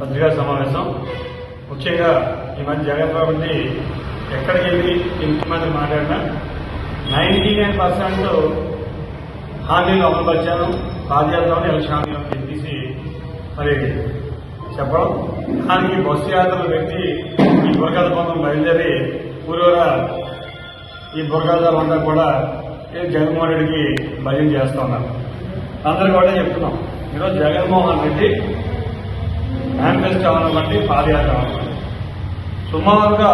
పత్రికా సమావేశం. ముఖ్యంగా ఈ మధ్య జగన్ రెడ్డి ఎక్కడికి వెళ్ళి ఇంతమంది మాట్లాడినా నైన్టీ నైన్ పర్సెంట్ హామీలు అమలుపరిచాను పాదయాత్రలో ఎలక్షన్ హామీలు అని చెప్పేసి మరి చెప్పడం. దానికి బస్సు యాత్రలు పెట్టి ఈ బురగల పొందం బయలుదేరి పూర్వర ఈ బురగల అంతా కూడా జగన్మోహన్ రెడ్డికి భయం చేస్తా ఉన్నారు. అందరూ కూడా చెప్తున్నాం. ఈరోజు జగన్మోహన్ రెడ్డి మేనిఫెస్టో అవనివ్వండి పాదయాత్ర అవనివ్వండి సుమారుగా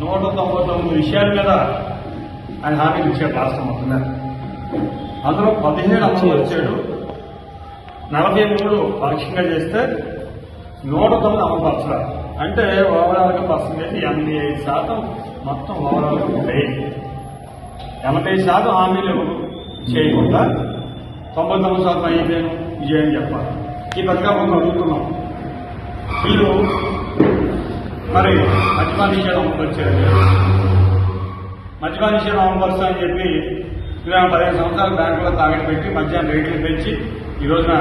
నూట తొంభై తొమ్మిది విషయాల మీద ఆయన హామీలు ఇచ్చాడు రాష్ట్రం మొత్తం అందులో పదిహేడు అమలు వచ్చాడు. నలభై మూడు పరీక్షంగా చేస్తే నూట తొమ్మిది అమలు పరచడం. అంటే ఓవరాల్గా పర్సంటేజ్ ఎనభై ఐదు శాతం మొత్తం ఓవరాల్గా ఉంటాయి. ఎనభై శాతం హామీలు చేయకుండా తొంభై తొమ్మిది శాతం అయిపోయాను. విజయం చెప్పాలి. ఈ పథకం మనం అడుగుతున్నాం వీళ్ళు మరి మద్యపాన నిషేధం అమలుపరిచారు మద్యపాన నిషేధం అమలుపరుస్తా అని చెప్పి ఇలా పదిహేను సంవత్సరాలు బ్యాంకులో తాగటి పెట్టి మధ్యాహ్నం రేట్లు పెంచి ఈ రోజున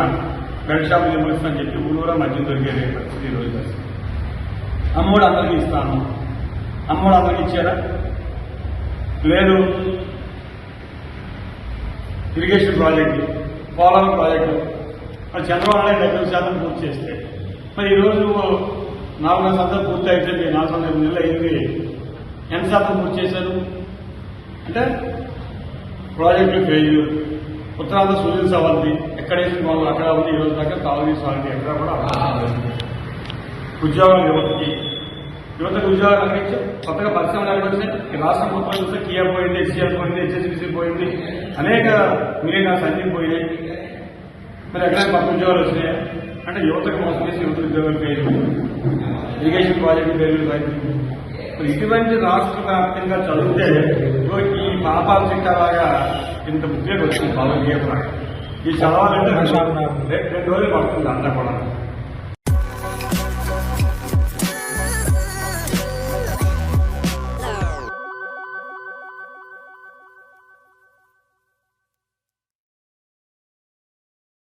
బెడ్ షాపులు నిర్మిస్తా అని చెప్పి ఊరూరా మద్యం దొరికే పరిస్థితి ఈ రోజు పరిస్థితి. అమ్మోడు అందరికీ ఇస్తాను అమ్మోడు అందరికి ఇచ్చారా లేదు ఇరిగేషన్ ప్రాజెక్టు పోలవరం ప్రాజెక్టు మరి చంద్రబాబు నాయుడు డెబ్బై శాతం పూర్తి చేస్తే. మరి ఈరోజు నాలుగు శాతం పూర్తి అయిపోయింది నాలుగు వందల నెలలు అయింది. ఎంత శాతం పూర్తి చేశారు? అంటే ప్రాజెక్టు ఫెయిల్యూర్. ఉత్తరాంధ్ర సూర్యుల సవాల్ది ఎక్కడ వేసిన వాళ్ళు అక్కడ ఉంది. ఈ రోజు దాకా తాగునీ సాగుని ఎక్కడ కూడా. ఉద్యోగాలు యువతకి. యువతకు ఉద్యోగాలు అందించాం కొత్తగా పరిశ్రమలు ఎక్కడ వచ్చినాయి? రాష్ట్రం మొత్తం చూస్తే కియా పోయింది హెచ్సిఎల్ పోయింది హెచ్ఎస్బిసి పోయింది. అనేక మిలియనర్స్ అన్ని పోయినాయి. మరి ఎక్కడ కొత్త ఉద్యోగాలు వచ్చినాయి అంటే యువతకు మోసం చేసి యువత ఉద్యోగాలు పేరు? ఇరిగేషన్ ప్రాజెక్టు పేరు మరి ఇటువంటి రాష్ట్ర వ్యాప్తంగా చదివితే ఈ పాపాల చిట్టాలాగా ఇంత ఉద్యోగం వచ్చింది బాగా ఈ చదవాలంటే రెండు రోజులు పడుతుంది అంతా కూడా.